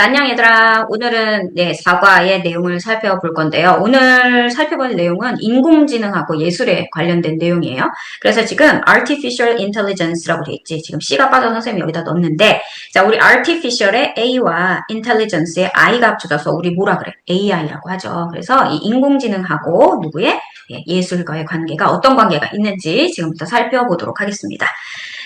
자, 안녕 얘들아. 오늘은 네, 사과의 내용을 살펴볼 건데요. 오늘 살펴볼 내용은 인공지능하고 예술에 관련된 내용이에요. 그래서 지금 artificial intelligence라고 돼 있지. 지금 C가 빠져서 선생님이 여기다 넣었는데 자, 우리 artificial의 A와 intelligence의 I가 합쳐져서 우리 뭐라 그래? AI라고 하죠. 그래서 이 인공지능하고 누구의 예, 예술과의 관계가 어떤 관계가 있는지 지금부터 살펴보도록 하겠습니다.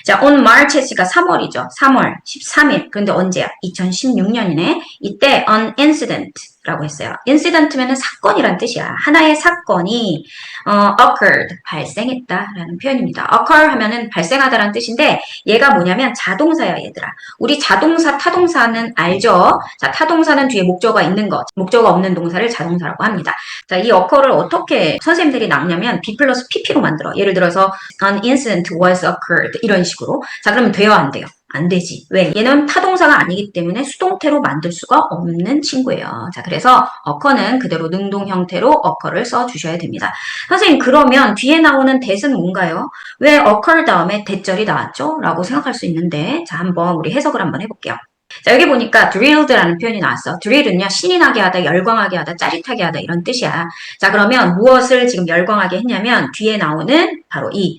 자, on March가 3월이죠. 3월 13일. 그런데 언제야? 2016년이네. 이때 an incident 라고 했어요. incident면은 사건이란 뜻이야. 하나의 사건이 어, occurred, 발생했다라는 표현입니다. occur 하면은 발생하다라는 뜻인데 얘가 뭐냐면 자동사야 얘들아. 우리 자동사, 타동사는 알죠? 자, 타동사는 뒤에 목적어가 있는 것, 목적어 없는 동사를 자동사라고 합니다. 자, 이 occur를 어떻게 선생님들이 나오냐면 B 플러스 PP로 만들어. 예를 들어서 an incident was occurred 이런 식으로. 자, 그러면 돼요, 안 돼요? 안 되지. 왜? 얘는 타동사가 아니기 때문에 수동태로 만들 수가 없는 친구예요. 자, 그래서 어커는 그대로 능동 형태로 어커를 써 주셔야 됩니다. 선생님, 그러면 뒤에 나오는 대은 뭔가요? 왜 어커 다음에 대절이 나왔죠? 라고 생각할 수 있는데, 자, 한번 우리 해석을 한번 해볼게요. 자, 여기 보니까 drilled라는 표현이 나왔어. drill은요, 신이 나게 하다, 열광하게 하다, 짜릿하게 하다, 이런 뜻이야. 자, 그러면 무엇을 지금 열광하게 했냐면, 뒤에 나오는 바로 이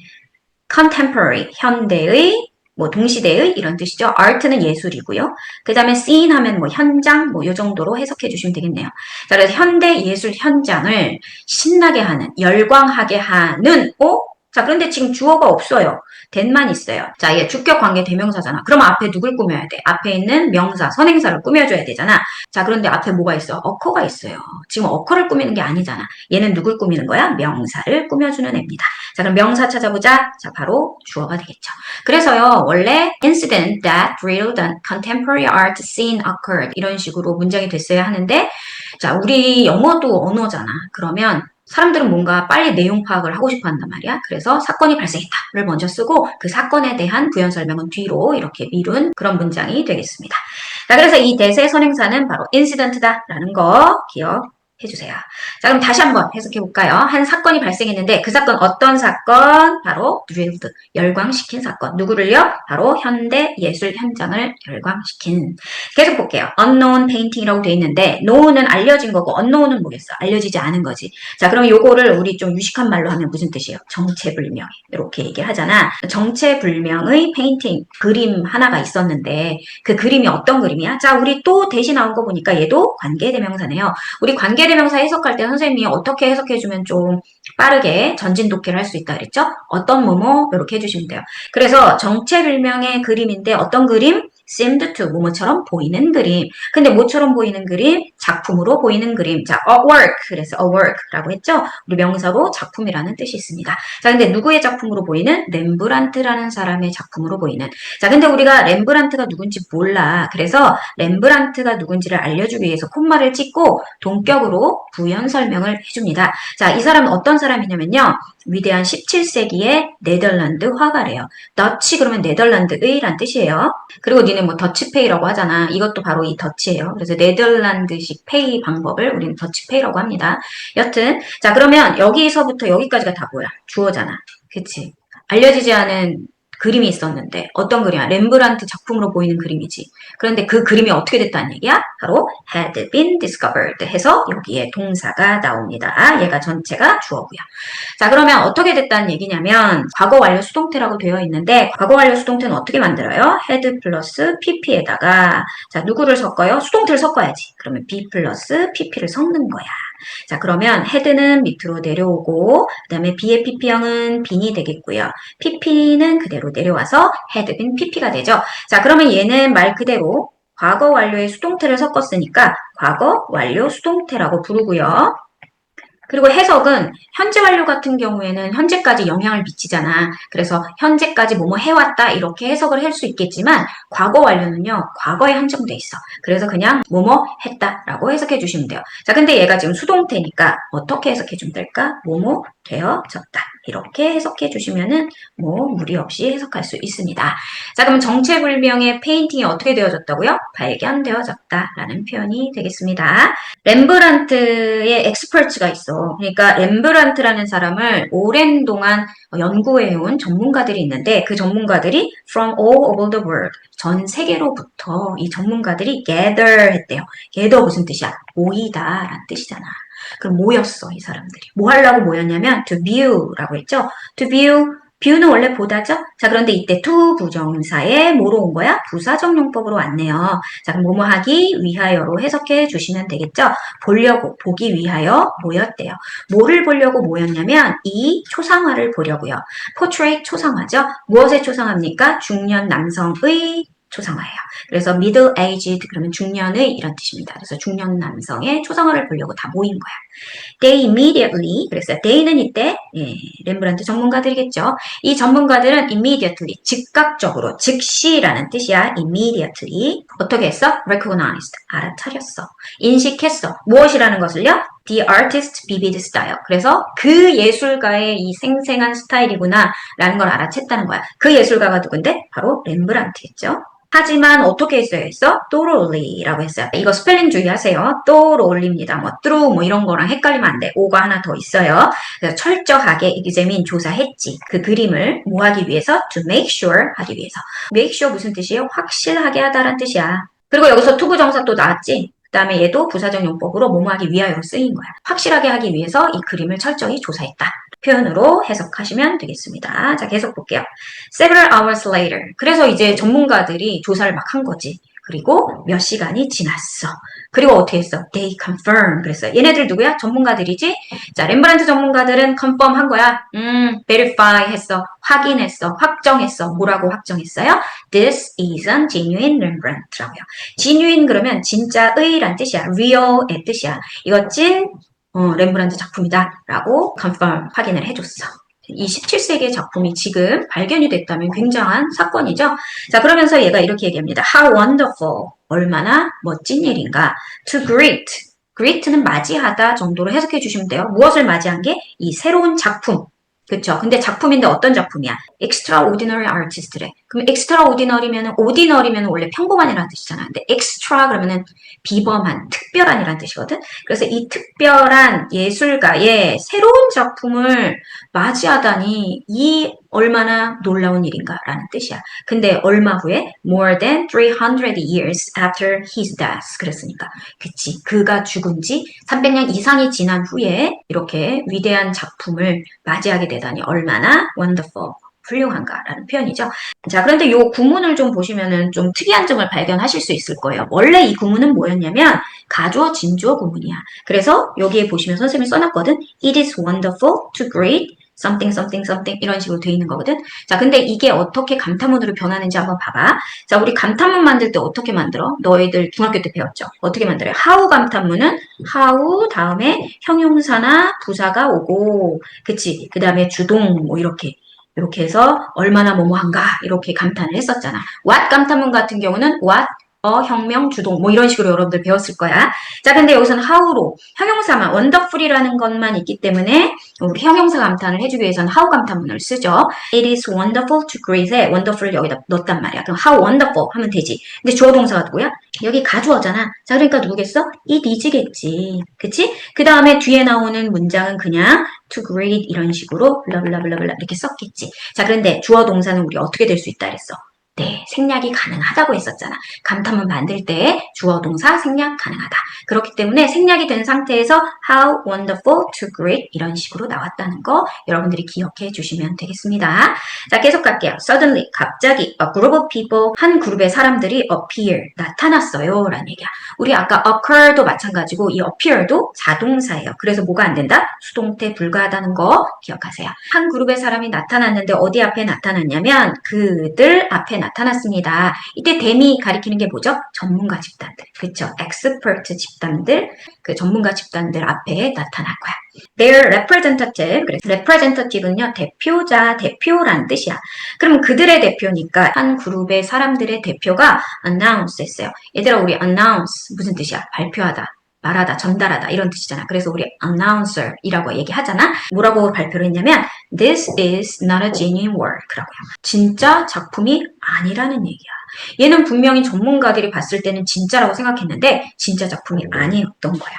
contemporary, 현대의 뭐 동시대의 이런 뜻이죠. art는 예술이고요. 그 다음에 scene 하면 뭐 현장 뭐 요 정도로 해석해 주시면 되겠네요. 자, 그래서 현대 예술 현장을 신나게 하는, 열광하게 하는, 어? 자, 그런데 지금 주어가 없어요. 된만 있어요. 자, 얘 주격 관계 대명사잖아. 그럼 앞에 누굴 꾸며야 돼? 앞에 있는 명사, 선행사를 꾸며줘야 되잖아. 자, 그런데 앞에 뭐가 있어? 어커가 있어요. 지금 어커를 꾸미는 게 아니잖아. 얘는 누굴 꾸미는 거야? 명사를 꾸며주는 애입니다. 자, 그럼 명사 찾아보자. 자, 바로 주어가 되겠죠. 그래서요, 원래 incident that a contemporary art scene occurred 이런 식으로 문장이 됐어야 하는데 자, 우리 영어도 언어잖아. 그러면 사람들은 뭔가 빨리 내용 파악을 하고 싶어 한단 말이야. 그래서 사건이 발생했다를 먼저 쓰고 그 사건에 대한 부연 설명은 뒤로 이렇게 미룬 그런 문장이 되겠습니다. 자, 그래서 이 대세 선행사는 바로 incident다라는 거 기억 해주세요. 자, 그럼 다시 한번 해석해 볼까요? 한 사건이 발생했는데 그 사건 어떤 사건? 바로 drilled, 열광시킨 사건. 누구를요? 바로 현대 예술 현장을 열광시킨. 계속 볼게요. unknown painting이라고 돼 있는데 know는 알려진 거고 unknown은 뭐겠어? 알려지지 않은 거지. 자, 그럼 요거를 우리 좀 유식한 말로 하면 무슨 뜻이에요? 정체불명. 이렇게 얘기를 하잖아. 정체불명의 페인팅, 그림 하나가 있었는데 그 그림이 어떤 그림이야? 자, 우리 또 대신 나온 거 보니까 얘도 관계대명사네요. 우리 관계 관계대명사 해석할 때 선생님이 어떻게 해석해주면 좀 빠르게 전진 독해를 할 수 있다 그랬죠? 어떤 뭐뭐 이렇게 해주시면 돼요. 그래서 정체불명의 그림인데 어떤 그림? Seemed to 뭐뭐처럼 보이는 그림. 근데 뭐처럼 보이는 그림? 작품으로 보이는 그림. 자, a work. 그래서 a work라고 했죠? 우리 명사로 작품이라는 뜻이 있습니다. 자, 근데 누구의 작품으로 보이는? 렘브란트라는 사람의 작품으로 보이는. 자, 근데 우리가 렘브란트가 누군지 몰라. 그래서 렘브란트가 누군지를 알려주기 위해서 콤마를 찍고 동격으로 부연 설명을 해줍니다. 자, 이 사람은 어떤 사람이냐면요. 위대한 17세기의 네덜란드 화가래요. 더치 그러면 네덜란드의란 뜻이에요. 그리고 니네 뭐 더치페이라고 하잖아. 이것도 바로 이 더치예요. 그래서 네덜란드식 페이 방법을 우리는 더치페이라고 합니다. 여튼 자 그러면 여기서부터 여기까지가 다 뭐야? 주어잖아. 그치? 알려지지 않은 그림이 있었는데 어떤 그림이야? 렘브란트 작품으로 보이는 그림이지. 그런데 그 그림이 어떻게 됐다는 얘기야? 바로 had been discovered 해서 여기에 동사가 나옵니다. 얘가 전체가 주어고요. 자 그러면 어떻게 됐다는 얘기냐면 과거 완료 수동태라고 되어 있는데 과거 완료 수동태는 어떻게 만들어요? had 플러스 pp에다가 자 누구를 섞어요? 수동태를 섞어야지. 그러면 be 플러스 pp를 섞는 거야. 자, 그러면 헤드는 밑으로 내려오고, 그 다음에 B의 PP형은 빈이 되겠고요. PP는 그대로 내려와서 헤드빈 PP가 되죠. 자, 그러면 얘는 말 그대로 과거 완료의 수동태를 섞었으니까 과거 완료 수동태라고 부르고요. 그리고 해석은 현재 완료 같은 경우에는 현재까지 영향을 미치잖아. 그래서 현재까지 뭐뭐 해왔다 이렇게 해석을 할 수 있겠지만 과거 완료는요. 과거에 한정돼 있어. 그래서 그냥 뭐뭐 했다라고 해석해 주시면 돼요. 자, 근데 얘가 지금 수동태니까 어떻게 해석해 주면 될까? 뭐뭐 되어졌다. 이렇게 해석해 주시면은 뭐 무리 없이 해석할 수 있습니다. 자, 그럼 정체불명의 페인팅이 어떻게 되어졌다고요? 발견되어졌다라는 표현이 되겠습니다. 렘브란트의 엑스퍼트가 있어. 그러니까 렘브란트라는 사람을 오랜 동안 연구해온 전문가들이 있는데 그 전문가들이 from all over the world 전 세계로부터 이 전문가들이 gather 했대요. gather 무슨 뜻이야? 모이다라는 뜻이잖아. 그럼 모였어 이 사람들이. 뭐 하려고 모였냐면 to view라고 했죠. to view view는 원래 보다죠. 자 그런데 이때 to 부정사에 뭐로 온 거야? 부사적 용법으로 왔네요. 자 그럼 뭐뭐 하기 위하여로 해석해 주시면 되겠죠. 보려고 보기 위하여 모였대요. 뭐를 보려고 모였냐면 이 초상화를 보려고요. portrait 초상화죠. 무엇의 초상화입니까? 중년 남성의 초상화예요. 그래서 middle aged 그러면 중년의 이런 뜻입니다. 그래서 중년 남성의 초상화를 보려고 다 모인 거야. They immediately 그래서 they는 이때 예, 렘브란트 전문가들이겠죠. 이 전문가들은 immediately 즉각적으로 즉시라는 뜻이야. immediately 어떻게 했어? recognized 알아차렸어. 인식했어. 무엇이라는 것을요? The artist's vivid style. 그래서 그 예술가의 이 생생한 스타일이구나 라는 걸 알아챘다는 거야. 그 예술가가 누군데? 바로 렘브란트겠죠. 하지만 어떻게 했어야 했어? thoroughly라고 했어요. 이거 스펠링 주의하세요. thoroughly입니다. 뭐 through 뭐 이런 거랑 헷갈리면 안 돼. 오가 하나 더 있어요. 그래서 철저하게 이기재민 조사했지. 그 그림을 뭐 하기 위해서? to make sure 하기 위해서. make sure 무슨 뜻이에요? 확실하게 하다란 뜻이야. 그리고 여기서 투부정사 또 나왔지? 그 다음에 얘도 부사적 용법으로 뭐뭐 하기 위하여로 쓰인 거야. 확실하게 하기 위해서 이 그림을 철저히 조사했다. 표현으로 해석하시면 되겠습니다. 자, 계속 볼게요. Several hours later. 그래서 이제 전문가들이 조사를 막 한 거지. 그리고 몇 시간이 지났어. 그리고 어떻게 했어? They confirm. 그랬어요. 얘네들 누구야? 전문가들이지? 자, 렘브란트 전문가들은 confirm 한 거야. 음, verify 했어. 확인했어. 확정했어. 뭐라고 확정했어요? This is a genuine Rembrandt라고요. genuine 그러면 진짜의란 뜻이야. real의 뜻이야. 이거 찐 어, 렘브란트 작품이다 라고 confirm 확인을 해줬어. 이 17세기의 작품이 지금 발견이 됐다면 굉장한 사건이죠. 자, 그러면서 얘가 이렇게 얘기합니다. How wonderful. 얼마나 멋진 일인가. To greet. greet는 맞이하다 정도로 해석해 주시면 돼요. 무엇을 맞이한 게? 이 새로운 작품. 그쵸. 근데 작품인데 어떤 작품이야? extraordinary artist래. 그럼 extraordinary면은 ordinary면은 원래 평범한이라는 뜻이잖아. 근데 extra 그러면은 비범한, 특별한이라는 뜻이거든. 그래서 이 특별한 예술가의 새로운 작품을 맞이하다니 이 얼마나 놀라운 일인가라는 뜻이야. 근데 얼마 후에 more than 300 years after his death 그랬으니까 그치 그가 죽은 지 300년 이상이 지난 후에 이렇게 위대한 작품을 맞이하게 되다니 얼마나 wonderful 훌륭한가라는 표현이죠. 자, 그런데 이 구문을 좀 보시면은 좀 특이한 점을 발견하실 수 있을 거예요. 원래 이 구문은 뭐였냐면 가주어 진주어 구문이야. 그래서 여기에 보시면 선생님이 써놨거든. It is wonderful to greet something something something 이런 식으로 돼 있는 거거든. 자, 근데 이게 어떻게 감탄문으로 변하는지 한번 봐봐. 자, 우리 감탄문 만들 때 어떻게 만들어? 너희들 중학교 때 배웠죠? 어떻게 만들어요? how 감탄문은 how 다음에 형용사나 부사가 오고, 그치? 그 다음에 주동 뭐 이렇게. 이렇게 해서 얼마나 뭐뭐한가 이렇게 감탄을 했었잖아. what 감탄문 같은 경우는 what 어, 혁명, 주동, 뭐 이런 식으로 여러분들 배웠을 거야. 자, 근데 여기서는 how로 형용사만, wonderful이라는 것만 있기 때문에 우리 형용사 감탄을 해주기 위해서는 how 감탄문을 쓰죠. It is wonderful to greet에 wonderful을 여기다 넣었단 말이야. 그럼 how wonderful 하면 되지. 근데 주어 동사가 누구야? 여기 가주어잖아. 자, 그러니까 누구겠어? it is겠지. 그치? 그 다음에 뒤에 나오는 문장은 그냥 to greet 이런 식으로 블라블라블라블라 이렇게 썼겠지. 자, 그런데 주어 동사는 우리 어떻게 될 수 있다 그랬어? 네, 생략이 가능하다고 했었잖아. 감탄문 만들 때 주어 동사 생략 가능하다. 그렇기 때문에 생략이 된 상태에서 how wonderful to greet 이런 식으로 나왔다는 거 여러분들이 기억해 주시면 되겠습니다. 자, 계속 갈게요. Suddenly, 갑자기 a group of people, 한 그룹의 사람들이 appear, 나타났어요. 라는 얘기야. 우리 아까 occur도 마찬가지고 이 appear도 자동사예요. 그래서 뭐가 안 된다? 수동태 불가하다는 거 기억하세요. 한 그룹의 사람이 나타났는데 어디 앞에 나타났냐면 그들 앞에 나타났습니다. 이때 댐이 가리키는 게 뭐죠? 전문가 집단들. 그쵸? expert 집단들, 그 전문가 집단들 앞에 나타날 거야. Their representative, 그래서 representative는요, 대표자, 대표란 뜻이야. 그럼 그들의 대표니까 한 그룹의 사람들의 대표가 announce 했어요. 얘들아, 우리 announce 무슨 뜻이야? 발표하다. 말하다, 전달하다 이런 뜻이잖아. 그래서 우리 announcer이라고 얘기하잖아. 뭐라고 발표를 했냐면 This is not a genuine work라고요. 진짜 작품이 아니라는 얘기야. 얘는 분명히 전문가들이 봤을 때는 진짜라고 생각했는데 진짜 작품이 아니었던 거야.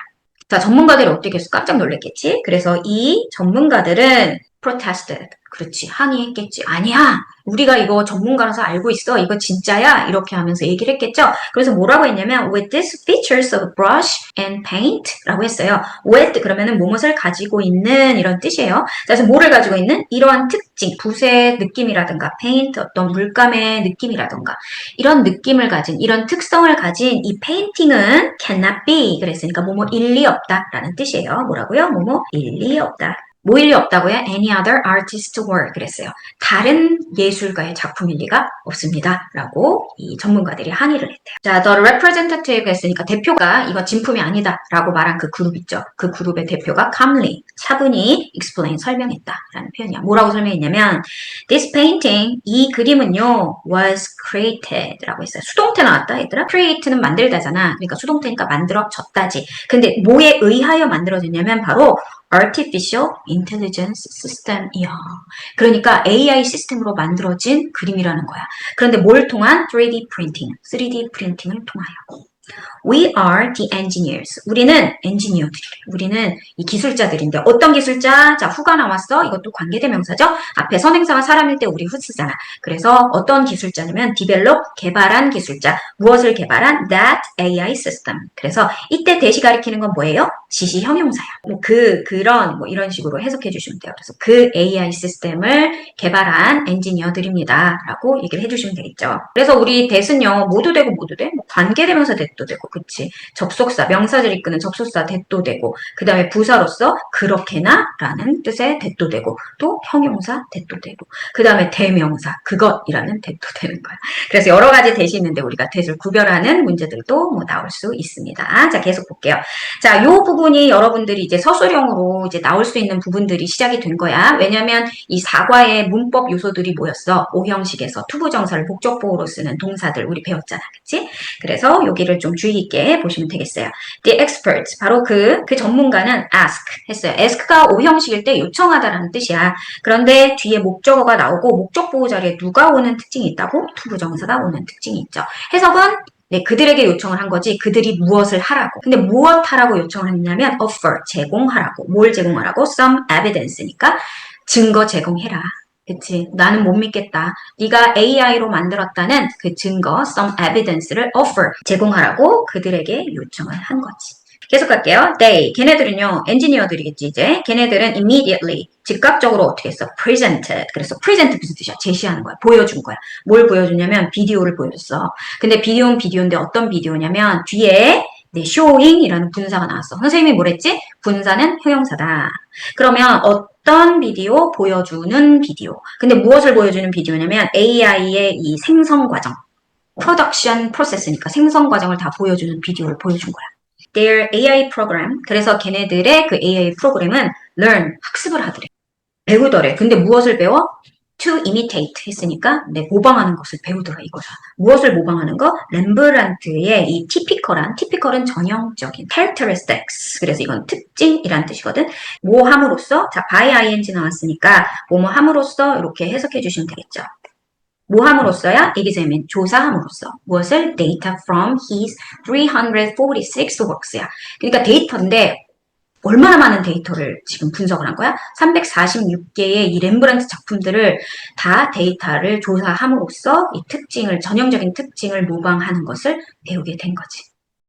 자, 전문가들이 어떻게 해서 깜짝 놀랐겠지? 그래서 이 전문가들은 protested. 그렇지. 항의했겠지. 아니야. 우리가 이거 전문가라서 알고 있어. 이거 진짜야. 이렇게 하면서 얘기를 했겠죠. 그래서 뭐라고 했냐면 with these features of brush and paint 라고 했어요. with 그러면은 무엇을 가지고 있는 이런 뜻이에요. 그래서 뭐를 가지고 있는 이러한 특징, 붓의 느낌이라든가 paint 어떤 물감의 느낌이라든가 이런 느낌을 가진 이런 특성을 가진 이 페인팅은 cannot be 그랬으니까 뭐뭐 일리 없다라는 뜻이에요. 뭐라고요? 뭐뭐 일리 없다. 뭐 일리 없다고요? Any other artist work 그랬어요. 다른 예술가의 작품일 리가 없습니다. 라고 이 전문가들이 항의를 했대요. 자, the representative 했으니까 대표가 이거 진품이 아니다 라고 말한 그 그룹 있죠. 그 그룹의 대표가 calmly, 차분히 explain, 설명했다 라는 표현이야. 뭐라고 설명했냐면 this painting, 이 그림은요 was created 라고 했어요. 수동태 나왔다 얘들아. create는 만들다잖아. 그러니까 수동태니까 만들어졌다지. 근데 뭐에 의하여 만들어졌냐면 바로 artificial intelligence system이야. 그러니까 AI 시스템으로 만들어진 그림이라는 거야. 그런데 뭘 통한 3D printing, 3D 프린팅을 통하여. We are the engineers. 우리는 엔지니어들이. 우리는 이 기술자들인데 어떤 기술자? 자, 후가 나왔어. 이것도 관계대명사죠. 앞에 선행사가 사람일 때 우리 후 쓰잖아. 그래서 어떤 기술자냐면 develop 개발한 기술자. 무엇을 개발한? That AI system. 그래서 이때 대시 가리키는 건 뭐예요? 지시 형용사야. 뭐 그 그런 뭐 이런 식으로 해석해 주시면 돼요. 그래서 그 AI 시스템을 개발한 엔지니어들입니다라고 얘기를 해 주시면 되겠죠. 그래서 우리 대은요 모두 되고 모두 돼. 뭐 관계대명사 대도 되고 그치. 접속사 명사절 이끄는 접속사 대도 되고 그 다음에 부사로서 그렇게나 라는 뜻의 대도 되고 또 형용사 대도 되고 그 다음에 대명사 그것이라는 대도 되는 거야. 그래서 여러 가지 대시 있는데 우리가 대를 구별하는 문제들도 뭐 나올 수 있습니다. 자 계속 볼게요. 자, 요 부분이 여러분들이 이제 서술형으로 이제 나올 수 있는 부분들이 시작이 된 거야. 왜냐면 이 사과의 문법 요소들이 뭐였어? 오형식에서 투부정사를 목적보호로 쓰는 동사들 우리 배웠잖아. 그치? 그래서 여기를 좀 주의 있게 보시면 되겠어요. The expert, 바로 그, 그 전문가는 ask 했어요. ask가 오형식일 때 요청하다라는 뜻이야. 그런데 뒤에 목적어가 나오고 목적 보호 자리에 누가 오는 특징이 있다고? 투부정사가 오는 특징이 있죠. 해석은 네, 그들에게 요청을 한 거지 그들이 무엇을 하라고. 근데 무엇 하라고 요청을 했냐면 offer, 제공하라고. 뭘 제공하라고? some evidence니까 증거 제공해라. 그치? 나는 못 믿겠다. 네가 AI로 만들었다는 그 증거, some evidence를 offer, 제공하라고 그들에게 요청을 한 거지. 계속 갈게요. They, 걔네들은요, 엔지니어들이겠지, 이제. 걔네들은 immediately, 즉각적으로 어떻게 했어? presented. 그래서 present 무슨 뜻이야? 제시하는 거야. 보여준 거야. 뭘 보여주냐면 비디오를 보여줬어. 근데 비디오는 비디오인데 어떤 비디오냐면 뒤에 네, showing이라는 분사가 나왔어. 선생님이 뭐랬지? 분사는 형용사다. 그러면 어떤 비디오? 보여주는 비디오. 근데 무엇을 보여주는 비디오냐면 AI의 이 생성 과정. 프로덕션 프로세스니까 생성 과정을 다 보여주는 비디오를 보여준 거야. Their AI program. 그래서 걔네들의 그 AI 프로그램은 learn, 학습을 하더래. 배우더래. 근데 무엇을 배워? To imitate 했으니까 네, 모방하는 것을 배우더라 이거야. 무엇을 모방하는 거? 렘브란트의 이 typical한, typical은 전형적인 characteristics. 그래서 이건 특징이란 뜻이거든. 뭐 함으로써, 자, by ing 나왔으니까 뭐뭐 함으로써 이렇게 해석해 주시면 되겠죠. 뭐 함으로써야? examine, 조사함으로써. 무엇을? data from his 346 works야. 그러니까 데이터인데 얼마나 많은 데이터를 지금 분석을 한 거야? 346개의 이 렘브란트 작품들을 다 데이터를 조사함으로써 이 특징을, 전형적인 특징을 모방하는 것을 배우게 된 거지.